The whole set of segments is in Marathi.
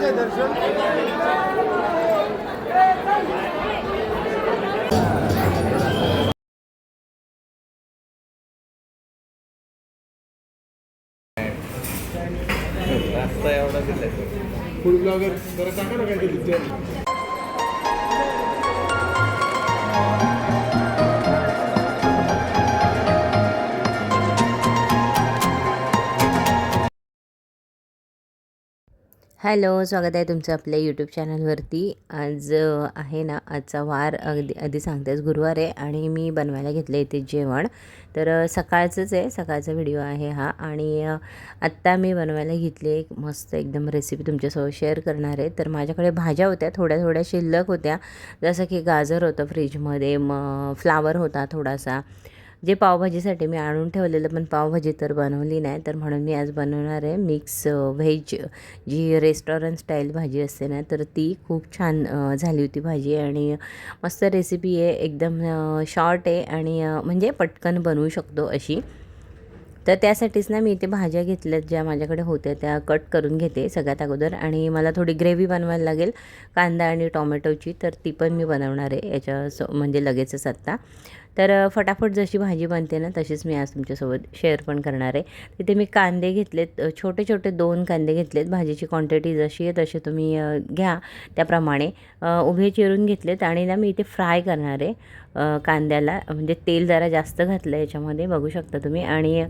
घ्यायचं दर्शन. रस्ता एवढा दिलाय. फूड ब्लॉगर जरा सांगा ना काहीतरी हॅलो स्वागत आहे तुमचं आपल्या यूट्यूब चॅनलवरती आज आहे ना आजचा वार अगदी आधी सांगतेच गुरुवार आहे आणि मी बनवायला घेतलं इथे जेवण. तर सकाळचंच आहे सकाळचा व्हिडिओ आहे हा आणि आत्ता मी बनवायला घेतली एक मस्त एकदम रेसिपी तुमच्यासोबत शेअर करणार आहे. तर माझ्याकडे भाज्या होत्या थोड्या थोड्या शिल्लक होत्या. जसं की गाजर होतं फ्रीजमध्ये मग फ्लावर होता थोडासा. जे पावभाजीसाठी मी आणून ठेवलेलं पण पावभाजी तर बनवली नाही. तर म्हणून मी आज बनवणार आहे मिक्स व्हेज जी रेस्टॉरंट स्टाईल भाजी असते ना तर ती खूप छान झाली होती भाजी. आणि मस्त रेसिपी आहे एकदम शॉर्ट आहे आणि म्हणजे पटकन बनवू शकतो अशी. तर त्यासाठीच ना मी इथे भाज्या घेतल्यात ज्या माझ्याकडे होत्या त्या कट करून घेते सगळ्यात अगोदर. आणि मला थोडी ग्रेव्ही बनवायला लागेल कांदा आणि टोमॅटोची तर ती पण मी बनवणार आहे याच्या म्हणजे लगेचच आत्ता तर फटाफट जशी भाजी बनते ना तशीच मी आज तुमच्यासोबत शेअर पण करणार आहे. तिथे मी कांदे घेतलेत छोटे छोटे दोन कांदे घेतलेत. भाजीची क्वांटिटी जशी आहे तशी तुम्ही घ्या. त्याप्रमाणे उभे चिरून घेतलेत आणि ना मी इथे फ्राय करणार आहे कांद्याला. म्हणजे तेल जरा जास्त घातलं याच्यामध्ये बघू शकता तुम्ही. आणि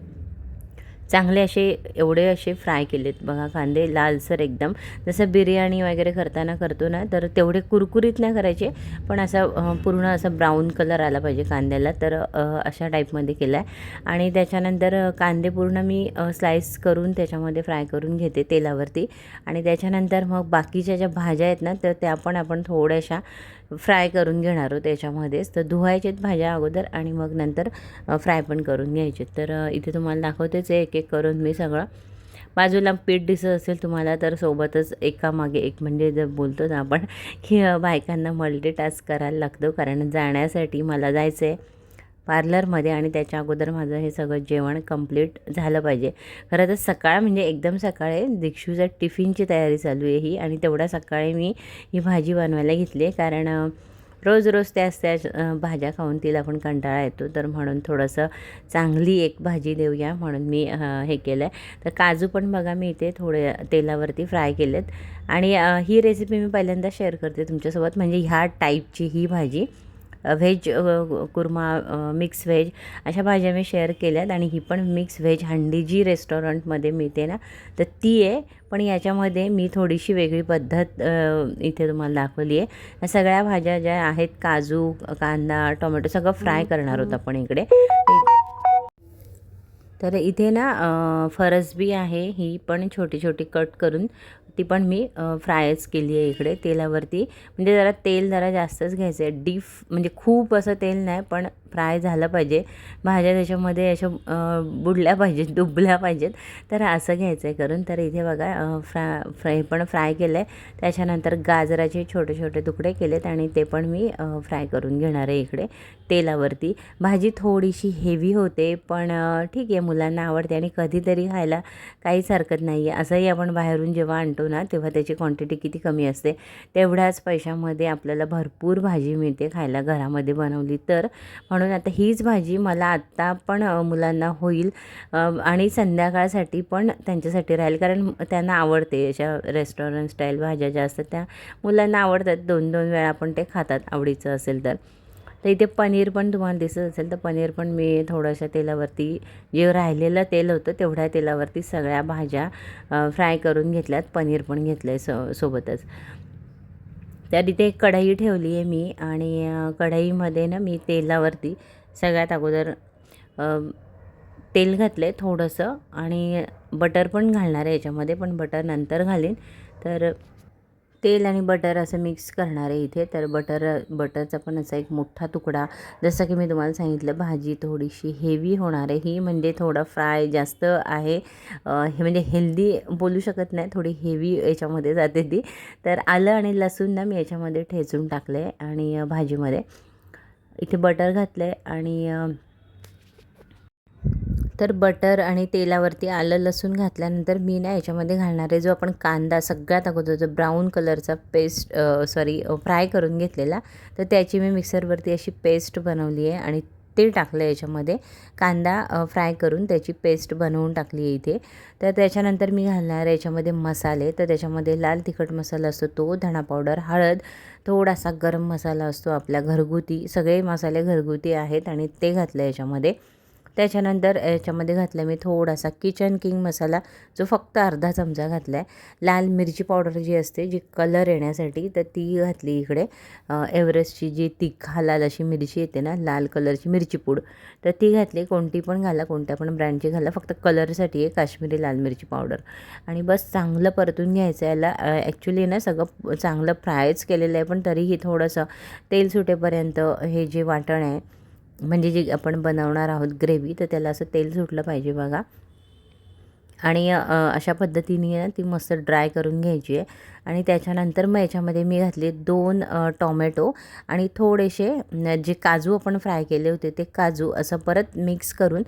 चांगले असे एवढे असे फ्राय केलेत. बघा कांदे लालसर एकदम. जसं बिर्याणी वगैरे करताना करतो ना तर तेवढे कुरकुरीत नाही करायचे. पण असा पूर्ण असा ब्राऊन कलर आला पाहिजे कांद्याला. तर अशा टाईपमध्ये केला आहे आणि त्याच्यानंतर कांदे पूर्ण मी स्लाईस करून त्याच्यामध्ये फ्राय करून घेते तेलावरती. आणि त्याच्यानंतर मग बाकीच्या ज्या भाज्या आहेत ना तर त्या पण आपण थोड्याशा फ्राय करून घेणार आहोत त्याच्यामध्येच. तर धुवायचेत भाज्या अगोदर आणि मग नंतर फ्राय पण करून घ्यायचे. तर इथे तुम्हाला दाखवतेच आहे एक एक करून मी सगळं. बाजूला पीठ दिसत असेल तुम्हाला तर सोबतच एकामागे एक म्हणजे जर बोलतो ना आपण की बायकांना मल्टीटास्क करायला लागतो. कारण जाण्यासाठी मला जायचं आहे पार्लरमध्ये आणि त्याच्या अगोदर माझं हे सगळं जेवण कंप्लीट झालं पाहिजे. खरं तर सकाळ म्हणजे एकदम सकाळी दीक्षूच्या टिफिनची तयारी चालू आहे ही आणि तेवढ्या सकाळी मी ही भाजी बनवायला घेतली आहे. कारण रोज रोज त्याच त्याच भाज्या खाऊन तिला पण कंटाळा येतो. तर म्हणून थोडंसं चांगली एक भाजी देऊया म्हणून मी हे केलं आहे. तर काजू पण बघा मी इथे थोडे तेलावरती फ्राय केलेत. आणि ही रेसिपी मी पहिल्यांदा शेअर करते तुमच्यासोबत. म्हणजे ह्या टाईपची ही भाजी. व्हेज कुर्मा मिक्स व्हेज अशा भाज्या मी शेअर केल्यात आणि ही पण मिक्स व्हेज हंडी जी रेस्टॉरंटमध्ये मिळते ना तर ती आहे. पण याच्यामध्ये मी थोडीशी वेगळी पद्धत इथे तुम्हाला दाखवली आहे. या सगळ्या भाज्या ज्या आहेत काजू कांदा टोमॅटो सगळं फ्राय करणार आहोत आपण इकडे. तर इथे ना फरसबी आहे. ही पण छोटी छोटी कट करून ती पण मी फ्रायच केली आहे इकडे तेलावरती. म्हणजे जरा तेल जरा जास्तच घ्यायचं आहे डीप म्हणजे खूप असं तेल नाही पण फ्राय झालं पाहिजे. भाज्या त्याच्यामध्ये अशा बुडल्या पाहिजेत डुबल्या पाहिजेत. तर असं घ्यायचं आहे करून. तर इथे बघा फ्रा फ्राय पण फ्राय केलं आहे त्याच्यानंतर गाजराचे छोटे छोटे तुकडे केलेत आणि ते पण मी फ्राय करून घेणार आहे इकडे तेलावरती. भाजी थोडीशी हेवी होते पण ठीक आहे. मुलांना आवडते आणि कधीतरी खायला काहीच हरकत नाही आहे असंही आपण बाहेरून जेव्हा आणतो ना तेव्हा त्याची क्वांटिटी किती कमी असते तेवढ्याच पैशामध्ये आपल्याला भरपूर भाजी मिळते खायला घरामध्ये बनवली तर. म्हणून आता हीच भाजी मला आत्ता पण मुलांना होईल आणि संध्याकाळसाठी पण त्यांच्यासाठी राहील. कारण त्यांना आवडते अशा रेस्टॉरंट स्टाईल भाज्या ज्या असतात त्या मुलांना आवडतात. दोन दोन वेळा पण ते खातात आवडीचं असेल तर. तर इथे पनीर पण तुम्हाला दिसत असेल तर पनीर पण मी थोड्याशा तेलावरती जे राहिलेलं तेल होतं तेवढ्या तेलावरती सगळ्या भाज्या फ्राय करून घेतल्यात पनीर पण घेतलं आहे सो सोबतच. तर इथे एक कढई ठेवली आहे मी आणि कढईमध्ये ना मी तेलावरती सगळ्यात अगोदर तेल घातलं आहे थोडंसं आणि बटर पण घालणार आहे याच्यामध्ये पण बटर नंतर घालीन. तर तेल आणि बटर असं मिक्स करणार आहे इथे. तर बटर बटरचा पण असा एक मोठा तुकडा. जसं की मी तुम्हाला सांगितलं भाजी थोडीशी हेवी होणार आहे. ही म्हणजे थोडं फ्राय जास्त आहे. हे म्हणजे हेल्दी बोलू शकत नाही. थोडी हेवी याच्यामध्ये जाते ती. तर आलं आणि लसूण ना मी याच्यामध्ये ठेचून टाकलं आहे आणि भाजीमध्ये. इथे बटर घातलं आहे आणि तर बटर आणि तेलावरती आलं लसूण घातल्यानंतर मी ना याच्यामध्ये घालणार आहे जो आपण कांदा सगळ्यात अगोदर जो ब्राऊन कलरचा पेस्ट सॉरी फ्राय करून घेतलेला तर त्याची मी मिक्सरवरती अशी पेस्ट बनवली आहे आणि ते टाकलं याच्यामध्ये. कांदा फ्राय करून त्याची पेस्ट बनवून टाकली आहे इथे. तर त्याच्यानंतर मी घालणार आहे याच्यामध्ये मसाले. तर त्याच्यामध्ये लाल तिखट मसाला असतो तो धणा पावडर हळद थोडासा गरम मसाला असतो आपल्या घरगुती सगळे मसाले घरगुती आहेत आणि ते घातलं याच्यामध्ये. त्याच्यानंतर याच्यामध्ये घातला मी थोडासा किचन किंग मसाला जो फक्त अर्धा चमचा घातला आहे लाल मिरची पावडर जी असते जी कलर येण्यासाठी तर ती घातली इकडे. एव्हरेस्टची जी तिखा लाल अशी मिरची येते ना लाल कलरची मिरची पूड तर ती घातली. कोणती पण घाला कोणत्या पण ब्रँडची घाला फक्त कलरसाठी आहे काश्मीरी लाल मिरची पावडर. आणि बस चांगलं परतून घ्यायचं याला. ॲक्च्युली ना सगळं चांगलं फ्रायच केलेलं आहे पण तरीही थोडंसं तेल सुटेपर्यंत हे जे वाटण आहे म्हणजे जे आपण बनवणार आहोत ग्रेव्ही तर त्याला असं तेल सुटलं पाहिजे बघा. आणि अशा पद्धतीने ती मस्त ड्राय करून घ्यायची आहे. आणि त्याच्यानंतर मग याच्यामध्ये मी घातले दोन टॉमॅटो आणि थोडेसे जे काजू आपण फ्राय केले होते ते काजू असं परत मिक्स करून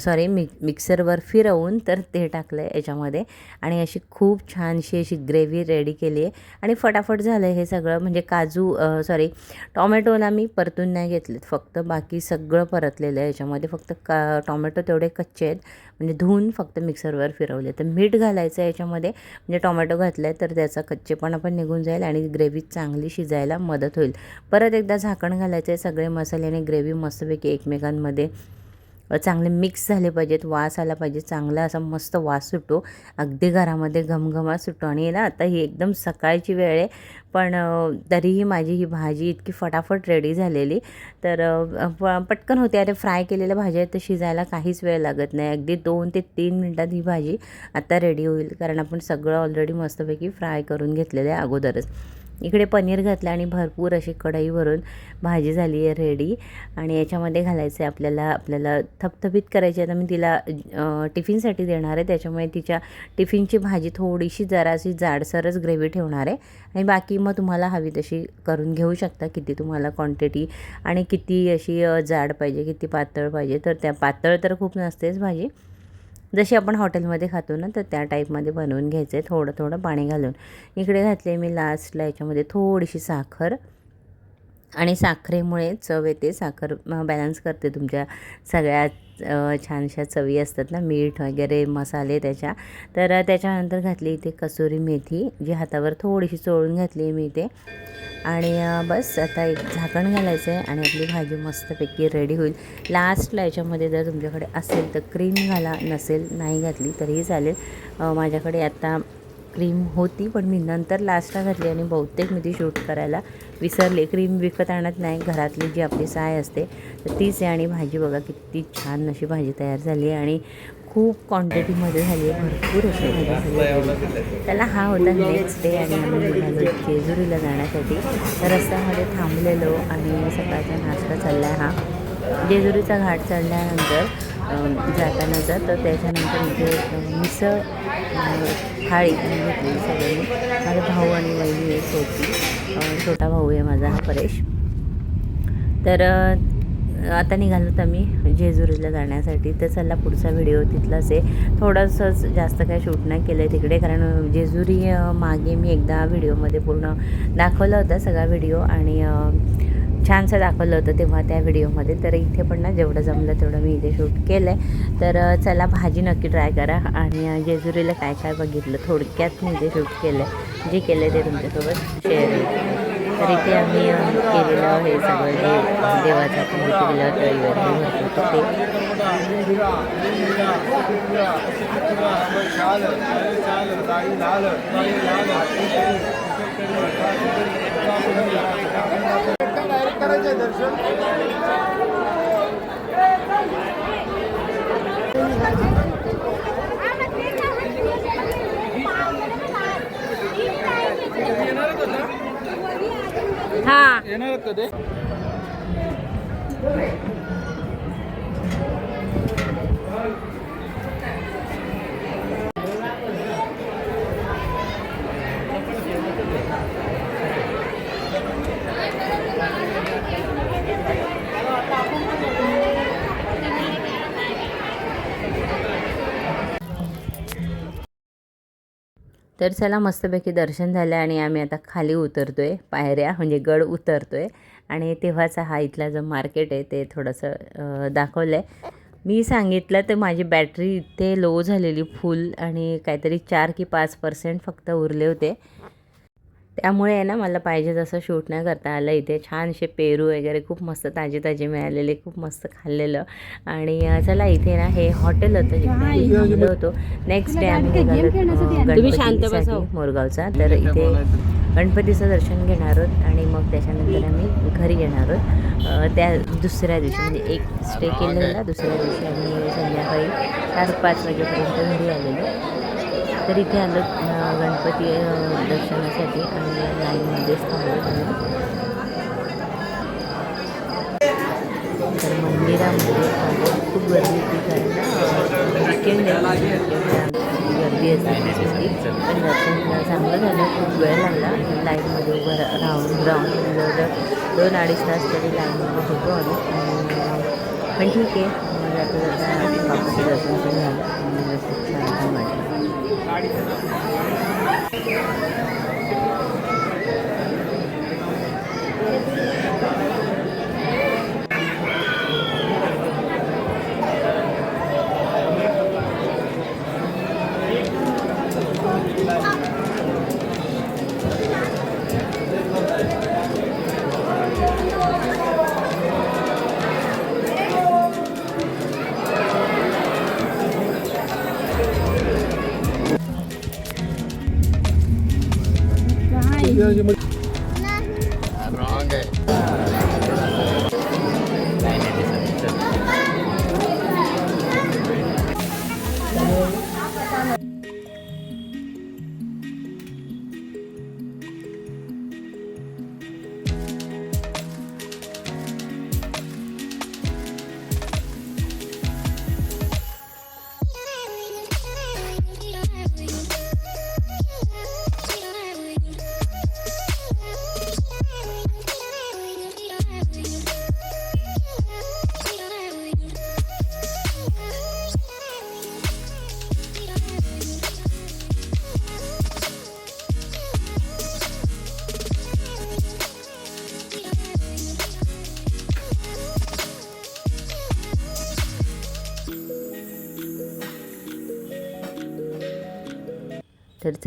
सॉरी मिक मिक्सरवर फिरवून तर ते टाकलं आहे याच्यामध्ये. आणि अशी खूप छानशी अशी ग्रेव्ही रेडी केली आहे. आणि फटाफट झालं हे सगळं. म्हणजे काजू सॉरी टॉमॅटोला मी परतून नाही घेतलेत. फक्त बाकी सगळं परतलेलं आहे याच्यामध्ये. फक्त का टॉमॅटो तेवढे कच्चे आहेत. म्हणजे धुवून फक्त मिक्सरवर फिरवले. तर मीठ घालायचं आहे याच्यामध्ये. म्हणजे टॉमॅटो घातलं आहे तर त्याचा कच्चेपणा पण निघून जाईल आणि ग्रेव्ही चांगली शिजायला मदत होईल. परत एकदा झाकण घालायचं आहे सगळे मसाले आणि ग्रेव्ही मस्तपैकी एकमेकांमध्ये चांगले मिक्स झाले पाहिजेत वास आला पाहिजे चांगला असा मस्त वास सुटो अगदी घरामध्ये घमघमा सुटतो आणि ना आता ही एकदम सकाळची वेळ आहे. पण तरीही माझी ही भाजी इतकी फटाफट रेडी झालेली. तर प- पटकन होते. अरे फ्राय केलेल्या भाज्या आहेत तर शिजायला काहीच वेळ लागत नाही. अगदी दोन ते तीन मिनटात ही भाजी आता रेडी होईल. कारण आपण सगळं ऑलरेडी मस्तपैकी फ्राय करून घेतलेलं आहे अगोदरच. इकडे पनीर घातलं आणि भरपूर अशी कढई भरून भाजी झाली आहे रेडी आणि याच्यामध्ये घालायचं आहे आपल्याला आपल्याला थपथपीत करायची आहे. आता मी तिला टिफिनसाठी देणार आहे. त्याच्यामुळे तिच्या टिफिनची भाजी थोडीशी जराशी जाडसरच ग्रेव्ही ठेवणार आहे. आणि बाकी मग तुम्हाला हवी तशी करून घेऊ शकता. किती तुम्हाला क्वांटिटी आणि किती अशी जाड पाहिजे किती पातळ पाहिजे. तर त्या पातळ तर खूप नसतेच भाजी. जशी आपण हॉटेलमध्ये खातो ना तर त्या टाईपमध्ये बनवून घ्यायचं आहे थोडं थोडं पाणी घालून. इकडे घातले मी लास्टला याच्यामध्ये थोडीशी साखर. आणि साखरेमुळे चव येते. साखर बॅलन्स करते तुमच्या सगळ्या छानशा चवी असतात ना मीठ वगैरे मसाले त्याच्या. तर त्याच्यानंतर घातली इथे कसुरी मेथी जी हातावर थोडीशी चोळून घातली आहे मी इथे. आणि बस आता एक झाकण घालायचं आहे आणि आपली भाजी मस्तपैकी रेडी होईल. लास्टला याच्यामध्ये जर तुमच्याकडे असेल तर क्रीम घाला नसेल नाही घातली तरीही चालेल. माझ्याकडे आत्ता क्रीम होती पण मी नंतर लास्टला घातली आणि बहुतेक मी ती शूट करायला विसरले क्रीम विकत आणत नाही. घरातली जी आपली साय असते तर तीच आहे आणि भाजी बघा किती छान अशी भाजी तयार झाली आहे आणि खूप क्वांटिटीमध्ये झाली आहे. भरपूर अशी भाजी झाली त्याला हा होता नेक्स्ट डे आणि आम्ही निघालो जेजुरीला जाण्यासाठी. रस्त्यामध्ये थांबलेलो आणि सकाळचा नाश्ता चालला आहे हा. जेजुरीचा घाट चढल्यानंतर जाताना जातानाचा तर त्याच्यानंतर इथे मिसळ थाळी घेतली सगळ्यांनी. माझा भाऊ आणि वहिनी एक होती. छोटा भाऊ आहे माझा हा परेश. तर आता निघालो आम्ही जेजुरीला जाण्यासाठी. तर चला पुढचा व्हिडिओ तिथलाच आहे. थोडंसंच जास्त काय शूट नाही केलं आहे तिकडे कारण जेजुरी मागे मी एकदा व्हिडिओमध्ये पूर्ण दाखवला होता सगळा व्हिडिओ. आणि छानसं दाखवलं होतं तेव्हा त्या व्हिडिओमध्ये. तर इथे पण ना जेवढं जमलं तेवढं मी इथे शूट केलं आहे तर चला भाजी नक्की ट्राय करा. आणि जेजुरीला काय काय बघितलं थोडक्यात मी इथे शूट केलं आहे जे केलं ते तुमच्यासोबत शेअर तर इथे आम्ही केलेलं हे सगळं जे देवाचं आपण जे ते. हे करायचं दर्शन? हां. येणार का तर चला मस्तपैकी दर्शन झालं आणि आम्ही आता खाली उतरतो आहे पायऱ्या म्हणजे गड उतरतो आहे आणि तेव्हाचा हा इथला जो मार्केट आहे ते थोडंसं दाखवलं आहे मी सांगितलं तर माझी बॅटरी इथे लो झालेली फुल आणि काहीतरी चार की पाच पर्सेंट फक्त उरले होते. त्यामुळे आहे ना मला पाहिजे तसं शूट नाही करता आलं इथे. छानसे पेरू वगैरे खूप मस्त ताजे ताजे मिळालेले खूप मस्त खाल्लेलं. आणि चला इथे ना हे हॉटेल होतं जिथे थांबलो होतो. नेक्स्ट डे आम्ही गणपतीसाठी मोरगावचा. तर इथे गणपतीचं दर्शन घेणार आहोत आणि मग त्याच्यानंतर आम्ही घरी येणार आहोत. त्या दुसऱ्या दिवशी म्हणजे एक स्टे केलेला दुसऱ्या दिवशी आम्ही संध्याकाळी चार पाच वाजेपर्यंत घरी आलेलो. तर इथे आलं गणपती दर्शनासाठी आणि लाईनमध्येच थांबलो तर मंदिरामध्ये खूप गर्दी होती कारण विकेंड गर्दी असते पण दर्शन चांगलं झालं खूप वेळ लागला. लाईनमध्ये उभं राहून राहून जवळजवळ दोन अडीच तास तरी लाईनमध्ये होतो आम्ही. आणि पण ठीक आहे मला आता जाता बापाचं दर्शन पण झालं आणि छान वाटलं. বাড়িতে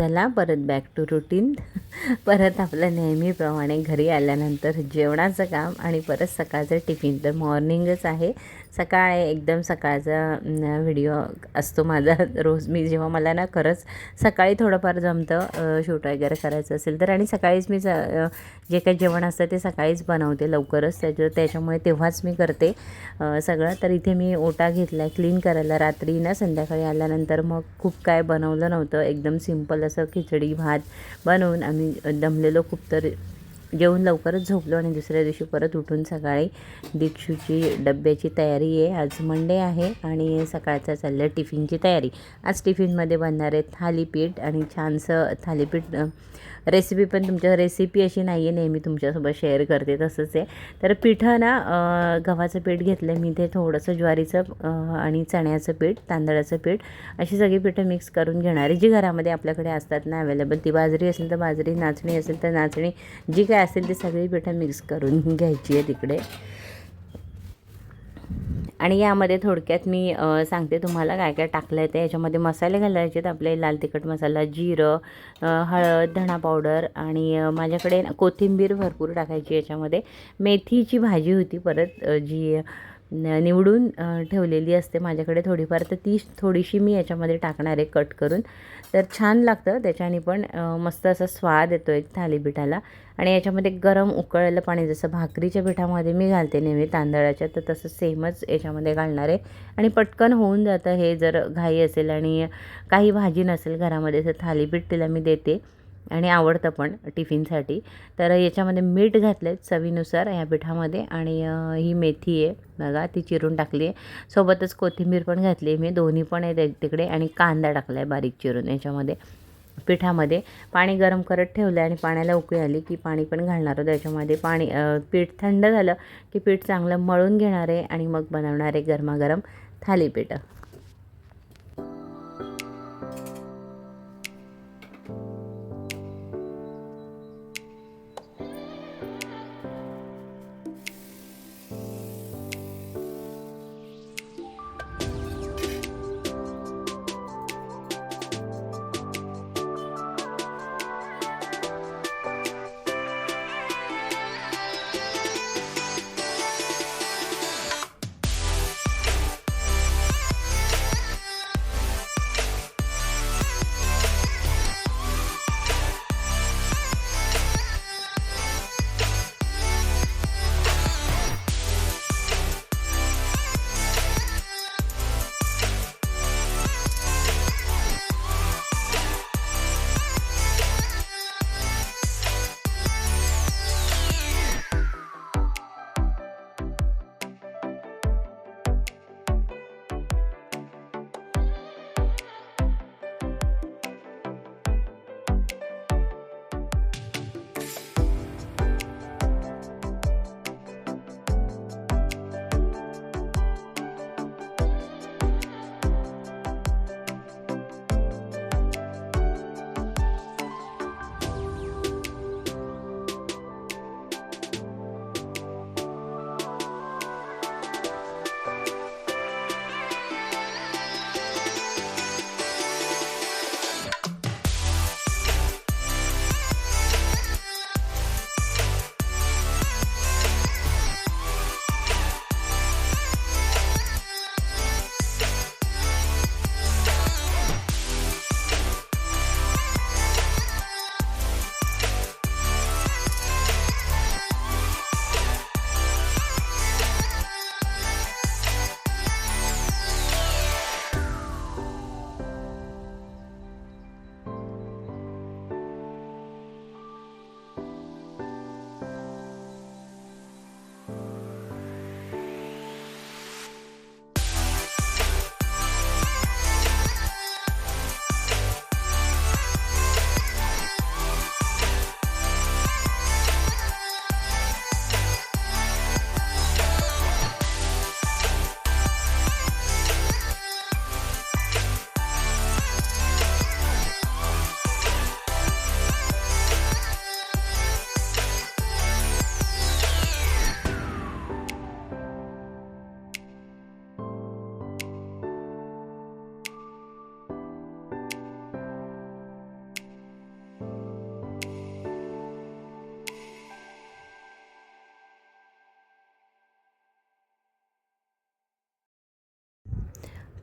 चला परत बॅक टू रुटीन परत आपलं नेहमीप्रमाणे घरी आल्यानंतर जेवणाचं काम आणि परत सकाळचं टिफिन. तर मॉर्निंगच आहे. सकाळ एकदम सकाळचा व्हिडिओ असतो माझा. रोज मी जेव्हा मला ना खरंच सकाळी थोडंफार जमतं शूट वगैरे करायचं असेल तर. आणि सकाळीच मी जे काही जेवण असतं ते सकाळीच बनवते लवकरच. त्याच्या त्याच्यामुळे तेव्हाच मी करते. सगळं. तर इथे मी ओटा घेतला आहे क्लीन करायला. रात्री ना संध्याकाळी आल्यानंतर मग खूप काय बनवलं नव्हतं. एकदम सिंपल असं खिचडी भात बनवून आम्ही दमलेलो खूप तर जेवून लवकरच झोपलो आणि दुसऱ्या दिवशी परत उठून सकाळी दीक्षूची डब्याची तयारी आहे. आज मंडे आहे आणि सकाळचा चाललं टिफिनची तयारी. आज टिफिनमध्ये बनणार आहे थालीपीठ आणि छानसं थालीपीठ रेसिपी पण तुमच्या रेसिपी अशी नाही आहे नेहमी तुमच्यासोबत शेअर करते तसंच आहे. तर पिठं ना गव्हाचं पीठ घेतलं मी ते थोडंसं ज्वारीचं आणि चण्याचं पीठ तांदळाचं पीठ अशी सगळी पिठं मिक्स करून घेणारी जी घरामध्ये आपल्याकडे असतात ना अवेलेबल ती बाजरी असेल तर बाजरी नाचणी असेल तर नाचणी जी काय असेल ती सगळी पिठं मिक्स करून घ्यायची आहे तिकडे. आणि यामध्ये थोडक्यात मी सांगते तुम्हाला काय काय टाकलं आहे ते. याच्यामध्ये मसाले घालायचे आहेत आपले लाल तिखट मसाला जिरं हळद धणा पावडर आणि माझ्याकडे ना कोथिंबीर भरपूर टाकायची याच्यामध्ये. मेथीची भाजी होती परत जी न- निवडून ठेवलेली असते माझ्याकडे थोडीफार. तर ती थोडीशी मी याच्यामध्ये टाकणार आहे कट करून. तर छान लागतं त्याच्याने पण मस्त असा स्वाद येतो एक थालीपीठाला. आणि याच्यामध्ये गरम उकळलेलं पाणी जसं भाकरीच्या पिठामध्ये मी घालते नेहमी तांदळाच्या तर तसं सेमच याच्यामध्ये घालणार आहे. आणि पटकन होऊन जातं हे जर घाई असेल आणि काही भाजी नसेल घरामध्ये तर थालीपीठ तिला मी देते. आणि आवडतं पण टिफिनसाठी. तर याच्यामध्ये मीठ घातलं आहे चवीनुसार या पिठामध्ये आणि ही मेथी आहे बघा ती चिरून टाकली आहे. सोबतच कोथिंबीर पण घातली आहे मी दोन्ही पण आहे तिकडे आणि कांदा टाकला आहे बारीक चिरून याच्यामध्ये पिठामध्ये. पाणी गरम करत ठेवलं आहे आणि पाण्याला उकळी आली की पाणी पण घालणार आहोत त्याच्यामध्ये पाणी पीठ थंड झालं की पीठ चांगलं मळून घेणार आहे आणि मग बनवणार आहे गरमागरम थालीपीठ.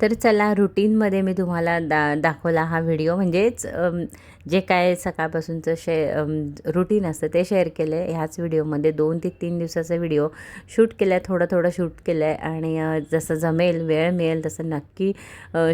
तर चला रुटीनमध्ये मी तुम्हाला दा दाखवला हा व्हिडिओ म्हणजेच जे काय सकाळपासूनचं शे रुटीन असतं ते शेअर केलं आहे ह्याच व्हिडिओमध्ये दोन ते तीन दिवसाचा व्हिडिओ शूट केला आहे थोडं थोडं शूट केलं आहे आणि जसं जमेल वेळ मिळेल तसं नक्की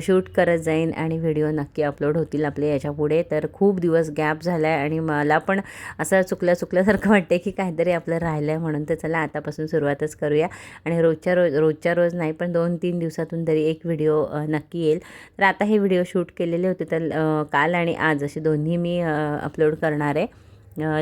शूट करत जाईन आणि व्हिडिओ नक्की अपलोड होतील आपले याच्यापुढे. तर खूप दिवस गॅप झाला आहे आणि मला पण असं चुकल्या चुकल्यासारखं वाटते की काहीतरी आपलं राहिलं आहे म्हणून. तर चला आतापासून सुरुवातच करूया. आणि रोजच्या रोज रोजच्या रोज नाही पण दोन तीन दिवसातून तरी एक व्हिडिओ नक्की येईल. तर आता हे व्हिडिओ शूट केलेले होते तर काल आणि आज असे दोन्ही मी अपलोड करणार आहे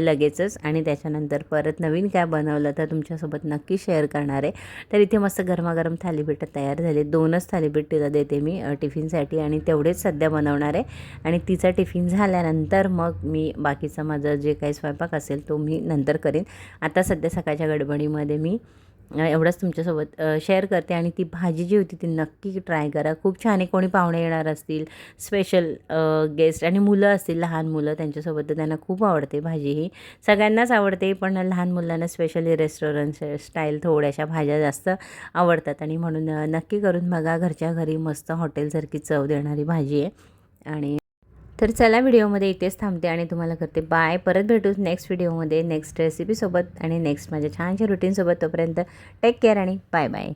लगेचच. आणि त्याच्यानंतर परत नवीन काय बनवलं तर तुमच्यासोबत नक्की शेअर करणार आहे. तर इथे मस्त गरमागरम थालीपीठ तयार झाले. दोनच थालीपीठ तिला देते मी टिफिनसाठी. आणि तेवढेच सध्या बनवणार आहे. आणि तिचा टिफिन झाल्यानंतर मग मी बाकीचा माझा जे काही स्वयंपाक असेल तो मी नंतर करेन. आता सध्या सकाळच्या गडबडीमध्ये मी एवढंच तुमच्यासोबत शेअर करते आणि ती भाजी जी होती ती नक्की ट्राय करा. खूप छान आहे कोणी पाहुणे येणार असतील स्पेशल गेस्ट आणि मुलं असतील लहान मुलं त्यांच्यासोबत तर त्यांना खूप आवडते भाजी ही. सगळ्यांनाच आवडते पण लहान मुलांना स्पेशली रेस्टॉरंट स्टाईल थोड्याशा भाज्या जास्त आवडतात आणि म्हणून नक्की करून बघा. घरच्या घरी मस्त हॉटेलसारखी चव देणारी भाजी आहे. आणि तर चला व्हिडिओमध्ये इथेच थांबते आणि तुम्हाला करते बाय. परत भेटू नेक्स्ट व्हिडिओमध्ये नेक्स्ट रेसिपीसोबत आणि नेक्स्ट माझ्या छानशा रुटीनसोबत तोपर्यंत टेक केअर आणि बाय बाय